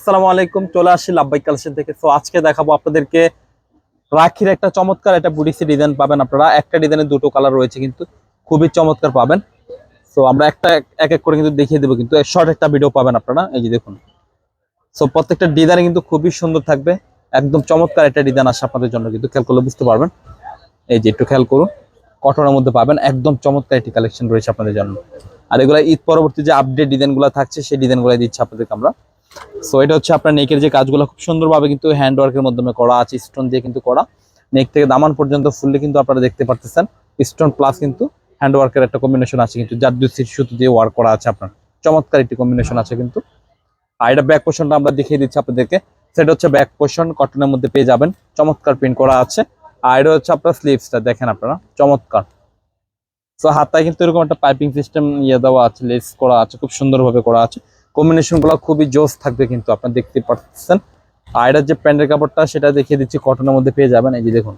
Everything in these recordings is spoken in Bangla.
আসসালামু আলাইকুম, চলে আসি লাভবাই কালেকশন থেকে। তো আজকে দেখাবো আপনাদেরকে রাখির একটা চমৎকার একটা বুডিসি ডিজাইন পাবেন আপনারা। একটা ডিজাইনের দুটো কালার রয়েছে কিন্তু, খুবই চমৎকার পাবেন। তো আমরা একটা এক- এক করে কিন্তু দেখিয়ে দেবো কিন্তু শর্ট একটা ভিডিও পাবেন আপনারা। এই যে দেখুন। তো প্রত্যেকটা ডিজাইন কিন্তু খুবই সুন্দর থাকবে। একদম চমৎকার একটা ডিজাইন আসে আপনাদের জন্য কিন্তু, খেয়াল করলে বুঝতে পারবেন। এই যে একটু খেয়াল করুন, কটনের মধ্যে পাবেন একদম চমৎকার একটি কালেকশন রয়েছে আপনাদের জন্য। আর এগুলো ঈদ পরবর্তী যে আপডেট ডিজাইনগুলো থাকছে, সেই ডিজাইনগুলো দিচ্ছি আপনাদেরকে আমরা। সো এটা হচ্ছে আপনার নেকের যে কাজগুলো খুব সুন্দরভাবে কিন্তু হ্যান্ড ওয়ার্কের মাধ্যমে করা আছে স্টোন দিয়ে কিন্তু করা। নেক থেকে দামান পর্যন্ত ফুললে কিন্তু আপনারা দেখতে পারতেছেন। স্টোন প্লাস কিন্তু হ্যান্ড ওয়ার্কের একটা কম্বিনেশন আছে কিন্তু দুই সুতো দিয়ে ওয়ার্ক করা আছে আপনার। চমৎকার একটি কম্বিনেশন আছে কিন্তু। আর এটা ব্যাক পোর্শনটা আমরা দেখিয়ে দিচ্ছি আপনাদেরকে। সেটা হচ্ছে ব্যাক পোর্শন কটনের মধ্যে পেয়ে যাবেন। চমৎকার প্রিন্ট করা আছে। আর এটা হচ্ছে আপনার স্লিভসটা দেখেন আপনারা, চমৎকার। সো হাতায় কিন্তু এরকম একটা পাইপিং সিস্টেম ইয়ে দেওয়া আছে লেস করা আছে, খুব সুন্দরভাবে করা আছে। কম্বিনেশনগুলো খুবই জোস থাকবে কিন্তু আপনারা দেখতে পাচ্ছেন আর এটার যে প্যান্টের কাপড়টা, সেটা দেখিয়ে দিচ্ছি কটনের মধ্যে পেয়ে যাবেন। এই যে দেখুন।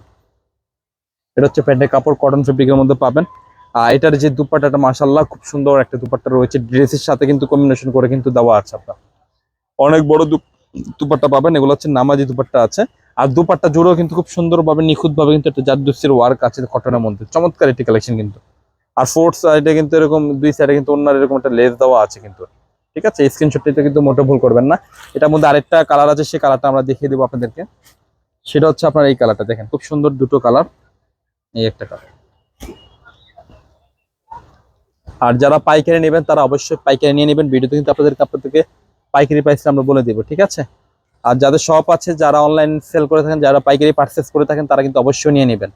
এটা হচ্ছে প্যান্টের কাপড় কটন ফেব্রিকের মধ্যে পাবেন। আর এটার যে দুপাট্টাটা মার্শাল্লাহ খুব সুন্দর একটা দুপাট্টা রয়েছে। ড্রেসের সাথে কিন্তু কম্বিনেশন করে কিন্তু দেওয়া আছে আপনার। অনেক বড় দুপাট্টা পাবেন, এগুলো হচ্ছে নামাজি দুপাট্টা আছে। আর দুপাট্টা জুড়েও কিন্তু খুব সুন্দরভাবে, নিখুঁতভাবে কিন্তু একটা জারদুসির ওয়ার্ক আছে কটনের মধ্যে। চমৎকার একটি কালেকশন কিন্তু। আর ফোর্থ সাইডে কিন্তু এরকম, দুই সাইডে কিন্তু অন্য এরকম একটা লেস দেওয়া আছে কিন্তু। ঠিক আছে? স্ক্রিনশটটিতে কিন্তু মোটে ভুল করবেন না। এটার মধ্যে আরেকটা কালার আছে সেই কালারটা আমরা দেখিয়ে দেবো আপনাদেরকে। সেটা হচ্ছে আপনার এই কালারটা দেখেন, খুব সুন্দর দুটো কালার এই একটা কালার আর যারা পাইকারি নেবেন, তারা অবশ্যই পাইকারি নিয়ে নেবেন। ভিডিওতে কিন্তু আপনাদেরকে আপনাদেরকে পাইকারি প্রাইসটা আমরা বলে দেবো, ঠিক আছে? আর যাদের শপ আছে, যারা অনলাইন সেল করে থাকেন, যারা পাইকারি পার্চেস করে থাকেন, তারা কিন্তু অবশ্যই নিয়ে নেবেন।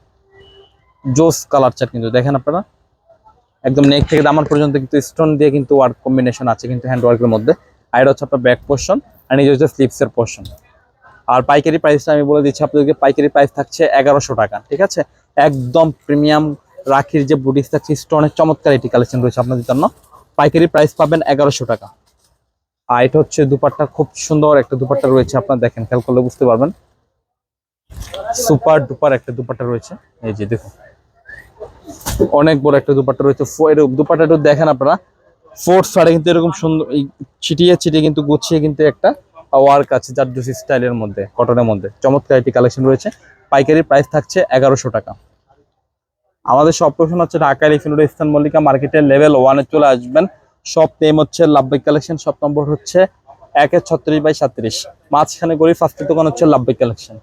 জোস কালার কিন্তু, দেখেন আপনারা। একদম নেক থেকে দামান পর্যন্ত কিন্তু স্টোন দিয়ে কিন্তু ওয়ার্ক কম্বিনেশন আছে কিন্তু হ্যান্ড ওয়ার্কের মধ্যে। আর এটা হচ্ছে আপনার ব্যাক পোর্শন আর নিজে হচ্ছে স্লিপসের পোর্শন আর পাইকারি প্রাইসটা আমি বলে দিচ্ছি, আপনাদেরকে পাইকারি প্রাইস থাকছে এগারোশো টাকা, ঠিক আছে? একদম প্রিমিয়াম রাখির যে বুটিস থাকছে স্টোনের চমৎকার এটি কালেকশন রয়েছে আপনাদের জন্য। পাইকারি প্রাইস পাবেন এগারোশো টাকা। আর এটা হচ্ছে দুপাট্টা, খুব সুন্দর একটা দুপাট্টা রয়েছে, আপনার দেখেন, খেয়াল করলে বুঝতে পারবেন। সুপার ডুপার একটা দুপাট্টা রয়েছে। এই যে দেখুন। অনেক বড় একটা দুপাট্টা রয়েছে ফো- এর দুপাট্টা একটু দেখেন আপনারা ফোর্থ সাইডে কিন্তু এরকম সুন্দর ছিটিয়ে ছিটিয়ে কিন্তু গুছিয়ে কিন্তু একটা ওয়ার্ক আছে যার জুসি স্টাইলের মধ্যে কটনের মধ্যে। চমৎকার একটি কালেকশন রয়েছে। পাইকারি প্রাইস থাকছে এগারোশো টাকা। আমাদের সব প্রশ্ন হচ্ছে ঢাকা লিফিনুর ইস্তান মল্লিকা মার্কেটের লেভেল ওয়ানে চলে আসবেন। সব নেম হচ্ছে লাভবাই কালেকশন সব নম্বর হচ্ছে একের ছত্রিশ বাই সাত্রিশ। মাঝখানে গড়ি ফার্স্টের দোকান হচ্ছে লাভবাই কালেকশন